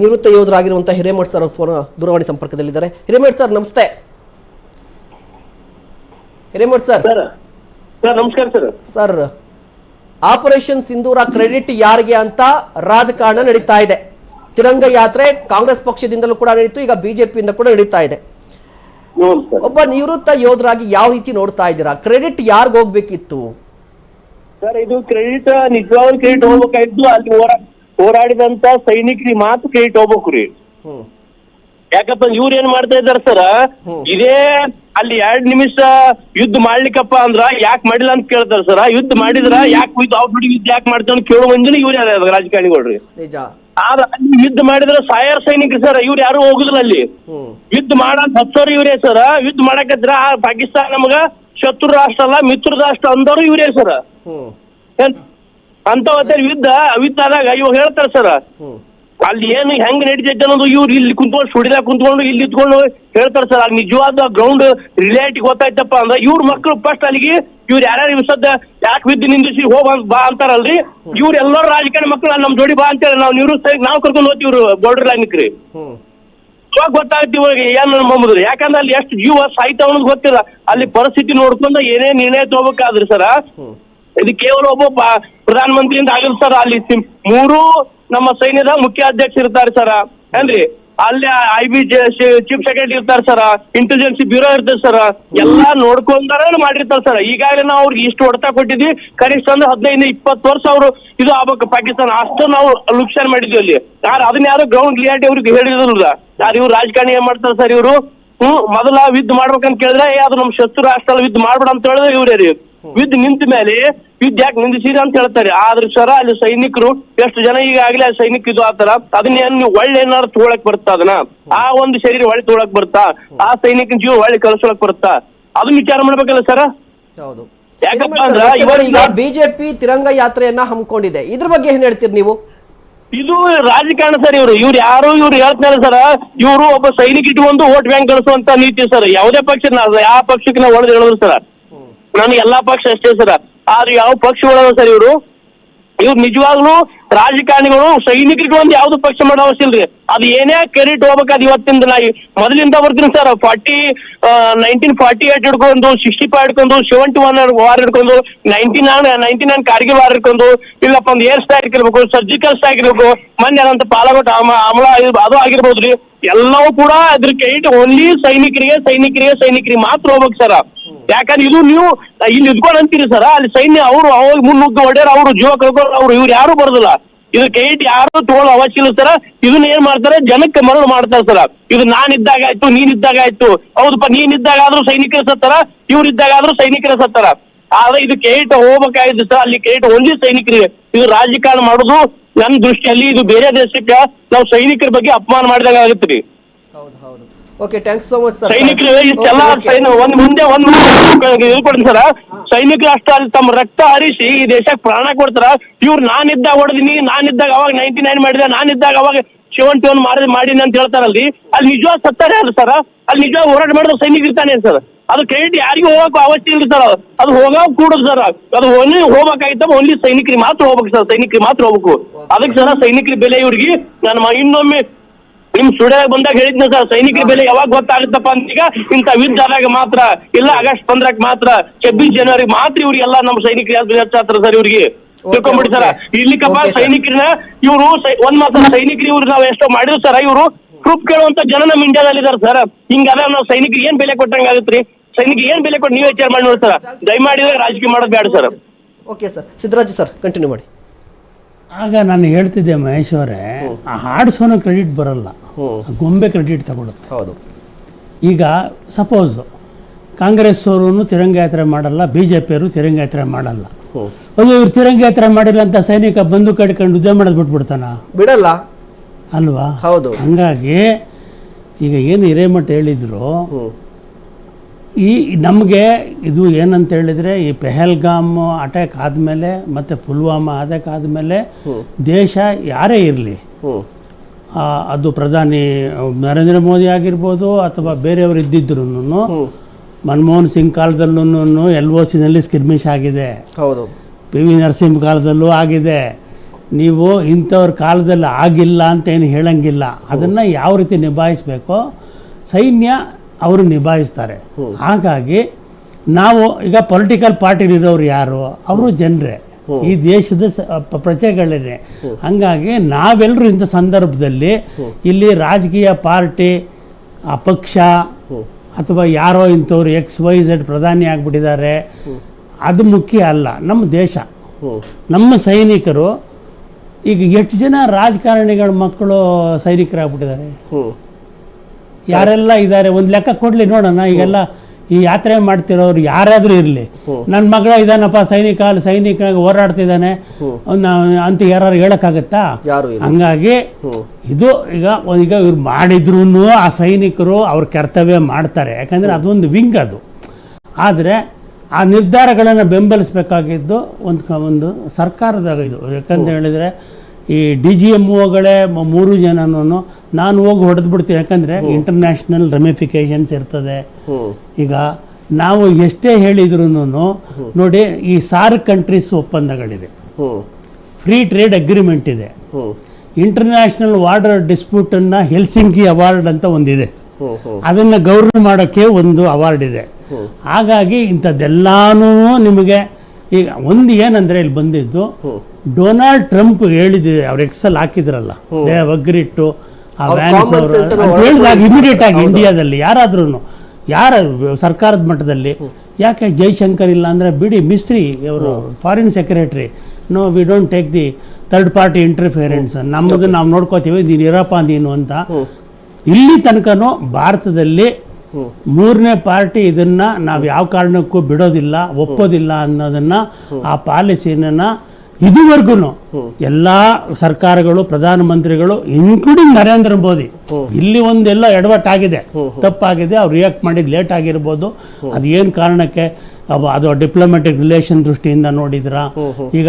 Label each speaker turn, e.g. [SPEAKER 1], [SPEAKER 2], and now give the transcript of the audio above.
[SPEAKER 1] ನಿವೃತ್ತ ಯೋಧರಾಗಿರುವಂತಹ ಹಿರೇಮಠ್ ಸರ್ ಅವ್ರ ಫೋನ್ ದೂರವಾಣಿ ಸಂಪರ್ಕದಲ್ಲಿದ್ದಾರೆ. ಹಿರೇಮಠ್ ಸರ್ ನಮಸ್ತೆ. ಹಿರೇಮಠ್ ಸರ್.
[SPEAKER 2] ನಮಸ್ಕಾರ sir.
[SPEAKER 1] Sir Operation Sindoor credit ಯಾರಿಗೆ ಅಂತ ರಾಜಕಾರಣ ನಡೀತಾ ಇದೆ. ತಿರಂಗ ಯಾತ್ರೆ ಕಾಂಗ್ರೆಸ್ ಪಕ್ಷದಿಂದಲೂ ಕೂಡ ನಡೀತು ಈಗ ಬಿಜೆಪಿಯಿಂದ ಕೂಡ ನಡೀತಾ ಇದೆ. ಒಬ್ಬ ನಿವೃತ್ತ ಯೋಧರಾಗಿ ಯಾವ ರೀತಿ ನೋಡ್ತಾ ಇದ್ದೀರಾ? ಕ್ರೆಡಿಟ್ ಯಾರಿಗೆ ಹೋಗ್ಬೇಕಿತ್ತು?
[SPEAKER 2] ಸರ್ ಇದು ಕ್ರೆಡಿಟ್ ನಿಜವಾಗ್ಲೂ ಕ್ರೆಡಿಟ್ ಹೋಗ್ಬೇಕಾಯ್ತು ಅಲ್ಲಿ ಹೋರಾ ಹೋರಾಡಿದಂತ ಸೈನಿಕರಿಗೆ ಮಾತು ಕ್ರೆಡಿಟ್ ಹೋಗ್ಬೇಕು ರೀ ಯಾಕಪ್ಪ ಇವ್ರು ಏನ್ ಮಾಡ್ತಾ ಇದ್ದಾರೆ ಸರ? ಇದೇ ಅಲ್ಲಿ ಎರಡ್ ನಿಮಿಷ ಯುದ್ಧ ಮಾಡ್ಲಿಕ್ಕಪ್ಪ ಅಂದ್ರ ಯಾಕೆ ಮಾಡಿಲ್ಲ ಅಂತ ಕೇಳ್ತಾರ ಸರ್? ಯುದ್ಧ ಮಾಡಿದ್ರ ಯಾಕೆ ಯುದ್ಧ ಅವ್ರ ಯುದ್ಧ ಯಾಕೆ ಮಾಡ್ತೇವೆ ಅಂತ ಕೇಳೋ ಮಂದಿನ ಇವ್ರು ಯಾರು ರಾಜಕಾರಣಿಗಳ್ರಿ? ಆದ್ರ ಅಲ್ಲಿ ಯುದ್ಧ ಮಾಡಿದ್ರ ಸಾಯರ್ ಸೈನಿಕರು ಸರ್ ಇವ್ರು ಯಾರು ಹೋಗುದಿಲ್ಲ ಅಲ್ಲಿ. ಯುದ್ಧ ಮಾಡಕ್ ಹತ್ತೋರು ಇವರೇ ಸರ. ಯುದ್ಧ ಮಾಡಕತ್ರ ಆ ಪಾಕಿಸ್ತಾನ ನಮಗ ಶತ್ರು ರಾಷ್ಟ್ರ ಅಲ್ಲ ಮಿತ್ರ ರಾಷ್ಟ್ರ ಅಂದವರು ಇವರೇ ಸರ್.
[SPEAKER 1] ಹ್ಮ್
[SPEAKER 2] ಅಂತ ಯುದ್ಧ ಯುದ್ಧ ಆದಾಗ ಇವಾಗ ಹೇಳ್ತಾರೆ ಸರ್. ಅಲ್ಲಿ ಏನು ಹೆಂಗ್ ನಡೀತೈತೆ ಅನ್ನೋದು ಇವ್ರು ಇಲ್ಲಿ ಕುಂತ್ಕೊಂಡು ಸ್ಟುಡಿಯೋದಾಗ ಕುಂತ್ಕೊಂಡು ಇಲ್ಲಿ ಇದ್ಕೊಂಡು ಹೇಳ್ತಾರೆ ಸರ್. ಅಲ್ಲಿ ನಿಜವಾದ ಗ್ರೌಂಡ್ ರಿಲೇಟ್ ಗೊತ್ತಾಯ್ತಪ್ಪ ಅಂದ್ರೆ ಇವ್ರ ಮಕ್ಕಳು ಫಸ್ಟ್ ಅಲ್ಲಿಗೆ ಇವ್ರು ಯಾರ್ಯಾರು ಸದ್ದ ಯಾಕೆ ವಿದ್ಯು ನಿಂದಿಸಿ ಹೋಗ ಬಾ ಅಂತಾರಲ್ರಿ ಇವ್ರು ಎಲ್ಲರೂ ರಾಜಕಾರಣ ಮಕ್ಕಳು ಅಲ್ಲಿ ನಮ್ ಜೋಡಿ ಬಾ ಅಂತೇಳಿ ನಾವು ನಿವೃತ್ತ ನಾವು ಕರ್ಕೊಂಡು ಹೋಗ್ತೀವಿ ಇವ್ರು ಬಾರ್ಡರ್ ಲೈನ್ಕ್ರಿ ಇವಾಗ ಗೊತ್ತಾಗುತ್ತೆ ಇವಾಗ ಏನ್ ನಂಬುದ್ರಿ ಯಾಕಂದ್ರೆ ಅಲ್ಲಿ ಎಷ್ಟು ಜೀವ ಸಾಯ್ತಾವ ಅನ್ನೋದು ಗೊತ್ತಿಲ್ಲ. ಅಲ್ಲಿ ಪರಿಸ್ಥಿತಿ ನೋಡ್ಕೊಂಡು ಏನೇ ನಿರ್ಣಯ ತಗೋಬೇಕಾದ್ರಿ ಸರ ಇದು ಕೇವಲ ಒಬ್ಬ ಪ- ಪ್ರಧಾನಮಂತ್ರಿಯಿಂದ ಆಗಿಲ್ಲ ಸರ್ ಅಲ್ಲಿ ಮೂರು ನಮ್ಮ ಸೈನ್ಯದ ಮುಖ್ಯ ಅಧ್ಯಕ್ಷ ಇರ್ತಾರೆ ಸರ್. ಏನ್ರಿ? ಅಲ್ಲಿ ಐ ಬಿ ಚೀಫ್ ಸೆಕ್ರೆಟರಿ ಇರ್ತಾರೆ ಸರ್. ಇಂಟೆಲಿಜೆನ್ಸ್ ಬ್ಯೂರೋ ಇರ್ತದೆ ಸರ್. ಎಲ್ಲಾ ನೋಡ್ಕೊಂಡಾರ ಮಾಡಿರ್ತಾರೆ ಸರ್. ಈಗಾಗಲೇ ನಾವು ಅವ್ರಿಗೆ ಇಷ್ಟು ಹೊಡೆತ ಕೊಟ್ಟಿದ್ವಿ. ಕನಿಷ್ಠ ಅಂದ್ರೆ ಹದಿನೈದು, ಇಪ್ಪತ್ತು ವರ್ಷ ಅವರು ಇದು ಆಗ್ಬೇಕು ಪಾಕಿಸ್ತಾನ. ಅಷ್ಟು ನಾವು ಲುಕ್ಷನ್ ಮಾಡಿದ್ವಿ ಅಲ್ಲಿ. ಯಾರು ಅದನ್ನ ಯಾರು ಗ್ರೌಂಡ್ ರಿಯಾಲಿಟಿ ಅವ್ರಿಗೆ ಹೇಳಿದ್ರಲ್ಲ ಯಾರು ಇವ್ರು ರಾಜಕಾರಣಿ ಏನ್ ಮಾಡ್ತಾರೆ ಸರ್ ಇವರು? ಹ್ಮ್, ಮೊದಲ ಯುದ್ಧ ಮಾಡ್ಬೇಕಂತ ಕೇಳಿದ್ರೆ ಅದು ನಮ್ಮ ಶತ್ರು ರಾಷ್ಟ್ರ ಯುದ್ಧ ಮಾಡ್ಬೇಡ ಅಂತ ಹೇಳಿದ್ರೆ ಇವ್ರೇ ರೀ ಯುದ್ಧ ನಿಂತ ಮೇಲೆ ಯುದ್ಧ ಯಾಕೆ ನಿಂದಿಸಿರಿ ಅಂತ ಹೇಳ್ತಾರೆ. ಆದ್ರೆ ಸರ ಅಲ್ಲಿ ಸೈನಿಕರು ಎಷ್ಟು ಜನ ಈಗಾಗಲೇ ಸೈನಿಕ ಇದು ಆತರ ಅದನ್ನ ನೀವು ಒಳ್ಳೆ ಏನಾದ್ರು ತೋಳಕ್ ಬರ್ತಾ ಅದನ್ನ? ಆ ಒಂದು ಶರೀರ ಒಳ್ಳೆ ತೋಳಕ್ ಬರ್ತಾ? ಆ ಸೈನಿಕನ ಜೀವ ಒಳ್ಳೆ ಕಳ್ಸೋಳಕ್ ಬರ್ತಾ? ಅದನ್ನ ವಿಚಾರ ಮಾಡ್ಬೇಕಲ್ಲ ಸರ?
[SPEAKER 1] ಹೌದು. ಈಗ ಬಿಜೆಪಿ ತಿರಂಗ ಯಾತ್ರೆಯನ್ನ ಹಮ್ಮಿಕೊಂಡಿದೆ. ಇದ್ರ ಬಗ್ಗೆ ಏನ್ ಹೇಳ್ತೀರಿ ನೀವು?
[SPEAKER 2] ಇದು ರಾಜಕಾರಣ ಸರ್ ಇವರು. ಇವ್ರು ಯಾರು ಇವ್ರು ಹೇಳ್ತಾರೆ ಸರ್ ಇವರು ಒಬ್ಬ ಸೈನಿಕ ಇಟ್ಕೊಂಡು ಓಟ್ ಬ್ಯಾಂಕ್ ಕಳಿಸುವಂತ ನೀತಿ ಸರ್. ಯಾವುದೇ ಪಕ್ಷ ಯಾವ ಪಕ್ಷಕ್ಕೆ ನಾವು ಒಳಗೆ ಹೇಳಿದ್ರು ಸರ್. ನಾನು ಎಲ್ಲಾ ಪಕ್ಷ ಅಷ್ಟೇ ಸರ್. ಆದ್ರೆ ಯಾವ ಪಕ್ಷ ಒಳಗ ಸರ್ ಇವರು? ಇವ್ರು ನಿಜವಾಗ್ಲೂ ರಾಜಕಾರಣಿಗಳು, ಸೈನಿಕರಿಗೆ ಒಂದು ಯಾವ್ದು ಪಕ್ಷ ಮಾಡೋ ಅವಶ್ಯ ಇಲ್ರಿ. ಅದು ಏನೇ ಕೆರಿಟ್ ಹೋಗ್ಬೇಕಾದ್ ಇವತ್ತಿಂದ ನಾ ಮೊದಲಿಂದ ಬರ್ತೀನಿ sir. Forty nineteen forty eight ಹಿಡ್ಕೊಂಡು ಸಿಕ್ಸ್ಟಿ ಫೈವ್ ಹಿಡ್ಕೊಂಡು ಸೆವೆಂಟಿ ಒನ್ ವಾರ್ ಹಿಡ್ಕೊಂಡು ninety nine ninety nine Kargil war ಹಿಡ್ಕೊಂಡು, ಇಲ್ಲಪ್ಪ ಒಂದು ಏರ್ ಸ್ಟ್ರೈಕ್ ಇರ್ಬೇಕು, ಸರ್ಜಿಕಲ್ ಸ್ಟ್ರೈಕ್ ಇರ್ಬೇಕು, ಮೊನ್ನೆ ಅಂತ ಪಾಲಗೊಟ್ಟ ಅಮಲ ಅದು ಆಗಿರ್ಬೋದ್ರಿ. ಎಲ್ಲವೂ ಕೂಡ ಅದ್ರ ಕ್ರೆಡಿಟ್ ಓನ್ಲಿ ಸೈನಿಕರಿಗೆ ಸೈನಿಕರಿಗೆ ಸೈನಿಕರಿಗೆ ಮಾತ್ರ ಹೋಗ್ಬೇಕು ಸರ್. ಯಾಕಂದ್ರೆ ಇದು ನೀವು, ಇಲ್ಲಿ ಇದ್ಕೊಂಡು ಅಂತೀರಿ ಸರ್ ಅಲ್ಲಿ ಸೈನ್ಯ ಅವರು ಅವಾಗ ಮುನ್ನುಗ್ಗ ಹೊಡ್ಯಾರ ಅವರು ಜೀವ ಕಳ್ಕೊಂಡು ಅವ್ರು ಇವ್ರು ಯಾರು ಬರೋದಿಲ್ಲ. ಇದು ಕೈಟ್ ಯಾರು ತಗೊಳ್ಳೋ ಅವಶ್ಯ ಇಲ್ಲ ಸರ ಇದನ್ನ ಏನ್ ಮಾಡ್ತಾರೆ, ಜನಕ್ಕೆ ಮರಳು ಮಾಡ್ತಾರೆ ಸರ ಇದು ನಾನಿದ್ದಾಗ ಆಯ್ತು, ನೀನಿದ್ದಾಗ ಆಯ್ತು. ಹೌದಪ್ಪ ನೀನ್ ಇದ್ದಾಗ ಆದ್ರೂ ಸೈನಿಕರು ಸತ್ತಾರ ಇವ್ರು ಇದ್ದಾಗ ಆದ್ರೂ ಸೈನಿಕರ ಸತ್ತಾರ ಆದ್ರೆ ಇದು ಕೇಟ್ ಹೋಗ್ಬೇಕಾಗಿದ್ದು ಸರ್ ಅಲ್ಲಿ ಕೇಟ್ ಒಂದೇ ಸೈನಿಕರಿಗೆ ಇದು. ರಾಜಕಾರಣ ಮಾಡೋದು ನನ್ನ ದೃಷ್ಟಿಯಲ್ಲಿ ಇದು ಬೇರೆ ದೇಶಕ್ಕೆ ನಾವು ಸೈನಿಕರ ಬಗ್ಗೆ ಅಪಮಾನ ಮಾಡಿದಾಗ ಆಗುತ್ತೆ ರೀ.
[SPEAKER 1] ಹೌದು ಹೌದು. Okay thanks so much sir
[SPEAKER 2] ಸೈನಿಕರು ಇಷ್ಟೆಲ್ಲ ಸೈನ ಒಂದ್ ಮುಂದೆ ಒಂದ್ ಹೇಳ್ಕೊಡ್ತೀನಿ ಸರ್. ಸೈನಿಕರು ಅಷ್ಟ ಅಲ್ಲಿ ತಮ್ಮ ರಕ್ತ ಹರಿಸಿ ಈ ದೇಶಕ್ಕೆ ಪ್ರಾಣ ಕೊಡ್ತಾರ. ಇವ್ರು ನಾನಿದ್ದಾಗ ಹೊಡೆದಿನಿ ನಾನಿದ್ದಾಗ ಅವಾಗ ನೈನ್ಟಿ ನೈನ್ ಮಾಡಿದೆ ನಾನಿದ್ದಾಗ ಅವಾಗ ಶಿವನ್ ಟಿವನ್ ಮಾಡಿ ಮಾಡಿನ ಅಂತ ಹೇಳ್ತಾರಲ್ರಿ ಅಲ್ಲಿ. ನಿಜವಾದ ಸತ್ತಾರೆ ಅಲ್ಲ ಸರ್? ಅಲ್ಲಿ ನಿಜವಾಗ ಹೋರಾಟ ಮಾಡಿದ ಸೈನಿಕ ಇರ್ತಾನೆ ಸರ್. ಅದು ಕ್ರೆಡಿಟ್ ಯಾರಿಗೂ ಹೋಗಕ್ ಅವಶ್ಯ ಇಲ್ಲ ಸರ್. ಅದು ಹೋಗೋ ಕೂಡುದು ಸರ್. ಅದು ಓನ್ಲಿ ಹೋಗ್ಬೇಕಾಗಿತ್ತ ಓನ್ಲಿ ಸೈನಿಕರಿಗೆ ಮಾತ್ರ ಹೋಗ್ಬೇಕು ಸರ್. ಸೈನಿಕರಿಗೆ ಮಾತ್ರ ಹೋಗ್ಬೇಕು. ಅದಕ್ಕೆ ಸರ್ ಸೈನಿಕರ ಬೆಲೆ ಇವ್ರಿಗೆ ನಾನು ಇನ್ನೊಮ್ಮೆ ನಿಮ್ ಸ್ಟುಡಿಯೋದಾಗ ಬಂದಾಗ ಹೇಳಿದ್ನ ಸರ್ ಸೈನಿಕರ ಬೆಲೆ ಯಾವಾಗ ಗೊತ್ತಾಗುತ್ತಪ್ಪ ಅಂತ ಈಗ ಇಂಥ ಯುದ್ಧ ಆದಾಗ ಮಾತ್ರ ಇಲ್ಲ ಆಗಸ್ಟ್ ಪಂದ್ರಕ್ ಮಾತ್ರ ಛಬ್ಬೀಸ್ ಜನವರಿ ಮಾತ್ರ ಇವ್ರಿಗೆಲ್ಲ ನಮ್ಮ ಸೈನಿಕರು ಹೆಚ್ಚಾತ್ರ ಸರ್ ಇವ್ರಿಗೆ? ತಿಳ್ಕೊಂಬಿಡಿ ಸರ್. ಇಲ್ಲಿಕಪ್ಪ. ಸೈನಿಕರನ್ನ ಇವರು ಒಂದ್ ಮಾತ್ರ ಸೈನಿಕರು ಇವ್ರು ನಾವ್ ಎಷ್ಟೋ ಮಾಡಿದ್ರು ಸರ್ ಇವರು ಪ್ರೂಫ್ ಕೇಳುವಂತ ಜನ ನಮ್ ಇಂಡಿಯಾದಲ್ಲಿ ಇದಾರೆ ಸರ್. ಹಿಂಗಾದ ನಾವ್ ಸೈನಿಕರಿಗೆ ಏನ್ ಬೆಲೆ ಕೊಟ್ಟಂಗ ಆಗುತ್ತೆ ಸೈನಿಕರಿಗೆ ಏನ್ ಬೆಲೆ ಕೊಟ್ಟು ನೀವೇ ವಿಚಾರ ಮಾಡಿ ನೋಡಿ ಸರ್. ದಯಮಾಡಿದ್ರೆ ರಾಜಕೀಯ ಮಾಡೋದ್ ಬೇಡ sir.
[SPEAKER 1] Okay sir Siddaraju sir continue ಮಾಡಿ.
[SPEAKER 3] ಆಗ ನಾನು ಹೇಳ್ತಿದ್ದೆ ಮಹೇಶ್ ಅವರೇ ಆ ಹಾಡಿಸೋನ ಕ್ರೆಡಿಟ್ ಬರಲ್ಲ ಗೊಂಬೆ ಕ್ರೆಡಿಟ್ ತಗೊಳುತ್ತೆ.
[SPEAKER 1] ಹೌದು.
[SPEAKER 3] ಈಗ ಸಪೋಸ್ ಕಾಂಗ್ರೆಸ್ ಅವರು ತಿರಂಗ ಯಾತ್ರೆ ಮಾಡಲ್ಲ ಬಿ ಜೆ ಪಿಯವರು ತಿರಂಗ ಯಾತ್ರೆ ಮಾಡಲ್ಲ. ಅದು ಇವ್ರು ತಿರಂಗ ಯಾತ್ರೆ ಮಾಡಿಲ್ಲ ಅಂತ ಸೈನಿಕ ಬಂದು ಕಡ್ಕೊಂಡು ಉದ್ಯೋಗ ಮಾಡೋದು ಬಿಟ್ಬಿಡ್ತಾನ?
[SPEAKER 1] ಬಿಡಲ್ಲ.
[SPEAKER 3] ಅಲ್ವಾ?
[SPEAKER 1] ಹೌದು.
[SPEAKER 3] ಹಂಗಾಗಿ ಈಗ ಏನು ಹಿರೇಮಠ ಹೇಳಿದ್ರು ಈ ನಮಗೆ ಇದು ಏನಂತ ಹೇಳಿದರೆ ಈ ಪೆಹಲ್ಗಾಮ್ ಅಟ್ಯಾಕ್ ಆದಮೇಲೆ ಮತ್ತು ಪುಲ್ವಾಮಾ ಅಟ್ಯಾಕ್ ಆದಮೇಲೆ ದೇಶ ಯಾರೇ ಇರಲಿ ಅದು ಪ್ರಧಾನಿ ನರೇಂದ್ರ ಮೋದಿ ಆಗಿರ್ಬೋದು ಅಥವಾ ಬೇರೆಯವರು ಇದ್ದಿದ್ರು ಮನಮೋಹನ್ ಸಿಂಗ್ ಕಾಲದಲ್ಲೂ ಎಲ್ ಒ ಸಿನಲ್ಲಿ ಸ್ಕಿರ್ಮಿಶ್ ಆಗಿದೆ.
[SPEAKER 1] ಹೌದು.
[SPEAKER 3] ಪಿ ವಿ ನರಸಿಂಹ ಕಾಲದಲ್ಲೂ ಆಗಿದೆ. ನೀವು ಇಂಥವ್ರ ಕಾಲದಲ್ಲಿ ಆಗಿಲ್ಲ ಅಂತ ಏನು ಹೇಳಂಗಿಲ್ಲ. ಅದನ್ನು ಯಾವ ರೀತಿ ನಿಭಾಯಿಸಬೇಕೋ ಸೈನ್ಯ ಅವರು ನಿಭಾಯಿಸ್ತಾರೆ. ಹಾಗಾಗಿ ನಾವು ಈಗ ಪೊಲಿಟಿಕಲ್ ಪಾರ್ಟಿಲಿರೋರು ಯಾರು? ಅವರು ಜನರೇ. ಈ ದೇಶದ ಸ- ಪ- ಪ್ರಜೆಗಳೇನೆ. ಹಂಗಾಗಿ ನಾವೆಲ್ಲರೂ ಇಂಥ ಸಂದರ್ಭದಲ್ಲಿ ಇಲ್ಲಿ ರಾಜಕೀಯ ಪಾರ್ಟಿ ಆ ಪಕ್ಷ ಅಥವಾ ಯಾರೋ ಇಂಥವ್ರು ಎಕ್ಸ್ ವೈ ಝಡ್ ಪ್ರಧಾನಿ ಆಗಿಬಿಟ್ಟಿದ್ದಾರೆ. ಅದು ಮುಖ್ಯ ಅಲ್ಲ. ನಮ್ಮ ದೇಶ. ನಮ್ಮ ಸೈನಿಕರು, ಈಗ ಎಷ್ಟು ಜನ ರಾಜಕಾರಣಿಗಳ ಮಕ್ಕಳು ಸೈನಿಕರಾಗ್ಬಿಟ್ಟಿದ್ದಾರೆ? ಯಾರೆಲ್ಲ ಇದ್ದಾರೆ ಒಂದು ಲೆಕ್ಕ ಕೊಡಲಿ ನೋಡೋಣ. ಈಗೆಲ್ಲ ಈ ಯಾತ್ರೆ ಮಾಡ್ತಿರೋರು ಯಾರಾದರೂ ಇರಲಿ. ನನ್ನ ಮಗಳ ಇದಾನಪ್ಪ ಸೈನಿಕ ಅಲ್ಲಿ ಸೈನಿಕ ಹೋರಾಡ್ತಿದ್ದಾನೆ. ಅಂತ ಯಾರು ಹೇಳೋಕ್ಕಾಗತ್ತಾ ಹಂಗಾಗಿ ಇದು ಈಗ ಈಗ ಇವ್ರು ಮಾಡಿದ್ರು ಆ ಸೈನಿಕರು ಅವ್ರ ಕರ್ತವ್ಯ ಮಾಡ್ತಾರೆ. ಯಾಕಂದರೆ ಅದೊಂದು ವಿಂಗ್ ಅದು. ಆದರೆ ಆ ನಿರ್ಧಾರಗಳನ್ನು ಬೆಂಬಲಿಸಬೇಕಾಗಿದ್ದು ಒಂದು ಒಂದು ಸರ್ಕಾರದ ಇದು. ಯಾಕಂತ ಹೇಳಿದರೆ ಈ ಡಿ ಜಿ ಎಂ ಒಗಳೇ ಮೂರು ಜನನೂ ನಾನು ಹೋಗಿ ಹೊಡೆದು ಬಿಡ್ತೀನಿ. ಯಾಕಂದರೆ ಇಂಟರ್ನ್ಯಾಷನಲ್ ರೆಮಿಫಿಕೇಷನ್ಸ್ ಇರ್ತದೆ. ಈಗ ನಾವು ಎಷ್ಟೇ ಹೇಳಿದ್ರು ನೋಡಿ ಈ ಸಾರ್ ಕಂಟ್ರೀಸ್ ಒಪ್ಪಂದಗಳಿದೆ. ಫ್ರೀ ಟ್ರೇಡ್ ಅಗ್ರಿಮೆಂಟ್ ಇದೆ. ಇಂಟರ್ನ್ಯಾಷನಲ್ ವಾಟರ್ ಡಿಸ್ಪ್ಯೂಟನ್ನು ಹೆಲ್ಸಿಂಕಿ ಅವಾರ್ಡ್ ಅಂತ ಒಂದಿದೆ. ಅದನ್ನು ಗೌರವ ಮಾಡೋಕ್ಕೆ ಒಂದು ಅವಾರ್ಡ್ ಇದೆ. ಹಾಗಾಗಿ ಇಂಥದ್ದೆಲ್ಲನೂ ನಿಮಗೆ ಈಗ ಒಂದು ಏನಂದರೆ ಇಲ್ಲಿ ಬಂದಿದ್ದು ಡೊನಾಲ್ಡ್ ಟ್ರಂಪ್ ಹೇಳಿದ್ದೆ ಅವ್ರ ಎಕ್ಸಲ್ ಹಾಕಿದ್ರಲ್ಲ ದೇ ಅಗ್ರಿಟ್ಟು ಆ
[SPEAKER 1] ಅವ್ರ
[SPEAKER 3] ವ್ಯಾನ್ಸ್ ಅವರು ಅಂತ ಹೇಳಿದಾಗ ಇಮಿಡಿಯೇಟ್ ಆಗಿ ಇಂಡಿಯಾದಲ್ಲಿ ಯಾರಾದ್ರೂ ಯಾರ ಸರ್ಕಾರದ ಮಟ್ಟದಲ್ಲಿ ಯಾಕೆ ಜೈಶಂಕರ್ ಇಲ್ಲ ಅಂದ್ರೆ ಬಿಡಿ ಮಿಸ್ತ್ರಿ ಅವರು foreign secretary no we don't take the third party interference ನಮ್ಮದು ನಾವು ನೋಡ್ಕೋತೀವಿ ನೀನು ಇರಪ್ಪ ನೀನು ಅಂತ. ಇಲ್ಲಿ ತನಕನೂ ಭಾರತದಲ್ಲಿ ಮೂರನೇ ಪಾರ್ಟಿ ಇದನ್ನ ನಾವು ಯಾವ ಕಾರಣಕ್ಕೂ ಬಿಡೋದಿಲ್ಲ ಒಪ್ಪೋದಿಲ್ಲ ಅನ್ನೋದನ್ನ ಆ ಪಾಲಿಸಿನ ಇದುವರೆಗೂ ಎಲ್ಲ ಸರ್ಕಾರಗಳು ಪ್ರಧಾನಮಂತ್ರಿಗಳು ಇನ್ಕ್ಲೂಡಿಂಗ್ ನರೇಂದ್ರ ಮೋದಿ ಇಲ್ಲಿ ಒಂದೆಲ್ಲ ಎಡವಟ್ಟಾಗಿದೆ ತಪ್ಪಾಗಿದೆ ಅವ್ರು ರಿಯಾಕ್ಟ್ ಮಾಡಿದ್ದು ಲೇಟ್ ಆಗಿರ್ಬೋದು. ಅದು ಏನು ಕಾರಣಕ್ಕೆ? ಅದು ಡಿಪ್ಲೊಮ್ಯಾಟಿಕ್ ರಿಲೇಷನ್ ದೃಷ್ಟಿಯಿಂದ ನೋಡಿದ್ರ? ಈಗ